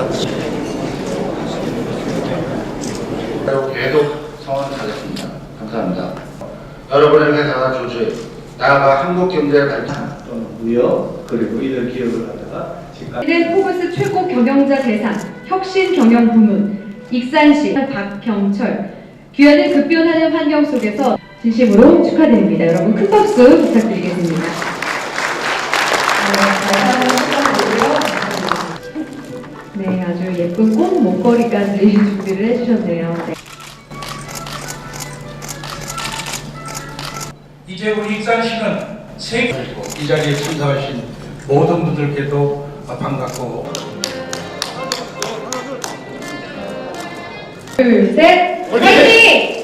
같이. 여러분 계속 성원하겠습니다. 감사합니다. 여러분의 회사가 조주해 나아가 한국 경제의 발전 또는 무역 그리고 이런 기업을 갖다가 지금 이는 포브스 최고 경영자 대상 혁신 경영 부문 익산시 박경철 귀환을 급변하는 환경 속에서 진심으로 축하드립니다. 여러분 큰 박수 부탁드리겠습니다. 네, 아주 예쁜 꽃 목걸이까지 준비를 해주셨네요. 네. 이제 우리 익산시는 세계 이 자리에 참석하신 모든 분들께도 반갑고 둘, 셋, 화이팅!